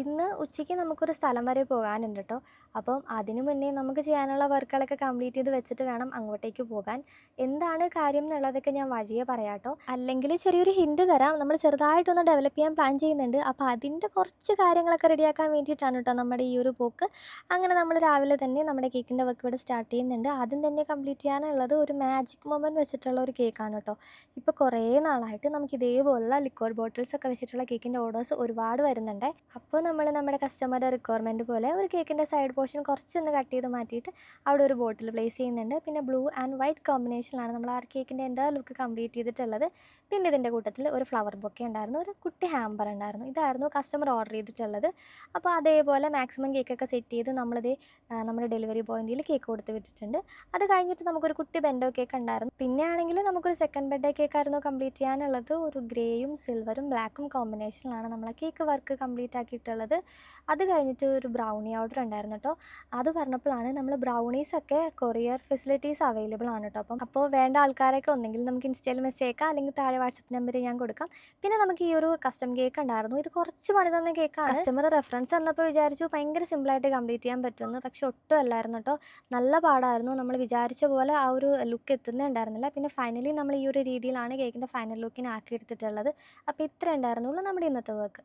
ഇന്ന് ഉച്ചയ്ക്ക് നമുക്കൊരു സ്ഥലം വരെ പോകാനുണ്ട് കേട്ടോ അപ്പം അതിനു മുന്നേ നമുക്ക് ചെയ്യാനുള്ള വർക്കുകളൊക്കെ കംപ്ലീറ്റ് ചെയ്ത് വെച്ചിട്ട് വേണം അങ്ങോട്ടേക്ക് പോകാൻ. എന്താണ് കാര്യം എന്നുള്ളതൊക്കെ ഞാൻ വഴിയെ പറയാം കേട്ടോ അല്ലെങ്കിൽ ചെറിയൊരു ഹിൻഡ് തരാം. നമ്മൾ ചെറുതായിട്ടൊന്ന് ഡെവലപ്പ് ചെയ്യാൻ പ്ലാൻ ചെയ്യുന്നുണ്ട്. അപ്പോൾ അതിന്റെ കുറച്ച് കാര്യങ്ങളൊക്കെ റെഡിയാക്കാൻ വേണ്ടിയിട്ടാണ് കേട്ടോ നമ്മുടെ ഈ ഒരു പോക്ക്. അങ്ങനെ നമ്മൾ രാവിലെ തന്നെ നമ്മുടെ കേക്കിന്റെ വർക്ക് ഇവിടെ സ്റ്റാർട്ട് ചെയ്യുന്നുണ്ട്. ആദ്യം തന്നെ കംപ്ലീറ്റ് ചെയ്യാനുള്ളത് ഒരു മാജിക് മൊമെന്റ് വെച്ചിട്ടുള്ള ഒരു കേക്കാണ് കേട്ടോ ഇപ്പോൾ കുറേ നാളായിട്ട് നമുക്ക് ഇതേപോലുള്ള ലിക്വർ ബോട്ടിൽസ് ഒക്കെ വെച്ചിട്ടുള്ള കേക്കിന്റെ ഓർഡേഴ്സ് ഒരുപാട് വരുന്നുണ്ട്. അപ്പോൾ നമ്മൾ നമ്മുടെ കസ്റ്റമറുടെ റിക്വയർമെന്റ് പോലെ ഒരു കേക്കിന്റെ സൈഡ് പോർഷൻ കുറച്ചൊന്ന് കട്ട് ചെയ്ത് മാറ്റിയിട്ട് അവിടെ ഒരു ബോട്ടിൽ പ്ലേസ് ചെയ്യുന്നുണ്ട്. പിന്നെ ബ്ലൂ ആൻഡ് വൈറ്റ് കോമ്പിനേഷനിലാണ് നമ്മൾ ആ കേക്കിന്റെ എന്റെ ലുക്ക് കംപ്ലീറ്റ് ചെയ്തിട്ടുള്ളത്. പിന്നെ ഇതിന്റെ കൂട്ടത്തിൽ ഒരു ഫ്ലവർ ബൊക്കെ ഉണ്ടായിരുന്നു. ഒരു കുട്ടി ഹാമ്പർ ഉണ്ടായിരുന്നു. ഇതായിരുന്നു കസ്റ്റമർ ഓർഡർ ചെയ്തിട്ടുള്ളത്. അപ്പോൾ അതേപോലെ മാക്സിമം കേക്കൊക്കെ സെറ്റ് ചെയ്ത് നമ്മളിത് നമ്മുടെ ഡെലിവറി പോയിന്റിൽ കേക്ക് കൊടുത്ത് വിട്ടിട്ടുണ്ട്. അത് കഴിഞ്ഞിട്ട് നമുക്കൊരു കുട്ടി ബെൻഡോ കേക്ക് ഉണ്ടായിരുന്നു. പിന്നെ ആണെങ്കിൽ നമുക്കൊരു സെക്കൻഡ് ബെഡ് കേക്ക് ആയിരുന്നു കംപ്ലീറ്റ് ചെയ്യാനുള്ളത്. ഒരു ഗ്രേയും സിൽവറും ബ്ലാക്കും കോമ്പിനേഷനിലാണ് നമ്മളെ കേക്ക് വർക്ക് കംപ്ലീറ്റ് ആക്കിയിട്ടുള്ളത് അത് കഴിഞ്ഞിട്ട് ഒരു ബ്രൗണി ഓർഡർ ഉണ്ടായിരുന്നു കേട്ടോ അത് പറഞ്ഞപ്പോഴാണ് നമ്മൾ ബ്രൗണീസ് ഒക്കെ കൊറിയർ ഫെസിലിറ്റീസ് അവൈലബിൾ ആണ് കേട്ടോ അപ്പം അപ്പോൾ വേണ്ട ആൾക്കാരൊക്കെ ഒന്നെങ്കിൽ നമുക്ക് ഇൻസ്റ്റയിൽ മെസ്സേജ് അയക്കാം അല്ലെങ്കിൽ താഴെ വാട്സപ്പ് നമ്പർ ഞാൻ കൊടുക്കാം. പിന്നെ നമുക്ക് ഈ ഒരു കസ്റ്റം കേക്ക് ഉണ്ടായിരുന്നു. ഇത് കുറച്ച് പണി തന്ന കേക്കാണ് കസ്റ്റമർ റെഫറൻസ് തന്നപ്പോൾ വിചാരിച്ചു ഭയങ്കര സിമ്പിളായിട്ട് കംപ്ലീറ്റ് ചെയ്യാൻ പറ്റുമെന്ന് പക്ഷെ ഒട്ടും അല്ലായിരുന്നു കേട്ടോ നല്ല പാടായിരുന്നു. നമ്മൾ വിചാരിച്ച പോലെ ആ ഒരു ലുക്ക് എത്തുന്നേ ഉണ്ടായിരുന്നില്ല. പിന്നെ ഫൈനലി നമ്മൾ ഈ ഒരു രീതിയിലാണ് കേക്കിന്റെ ഫൈനൽ ലുക്കിനെ എടുത്തിട്ടുള്ളത്. അപ്പോൾ ഇത്ര ഉണ്ടായിരുന്നുള്ളൂ നമ്മുടെ ഇന്നത്തെ വർക്ക്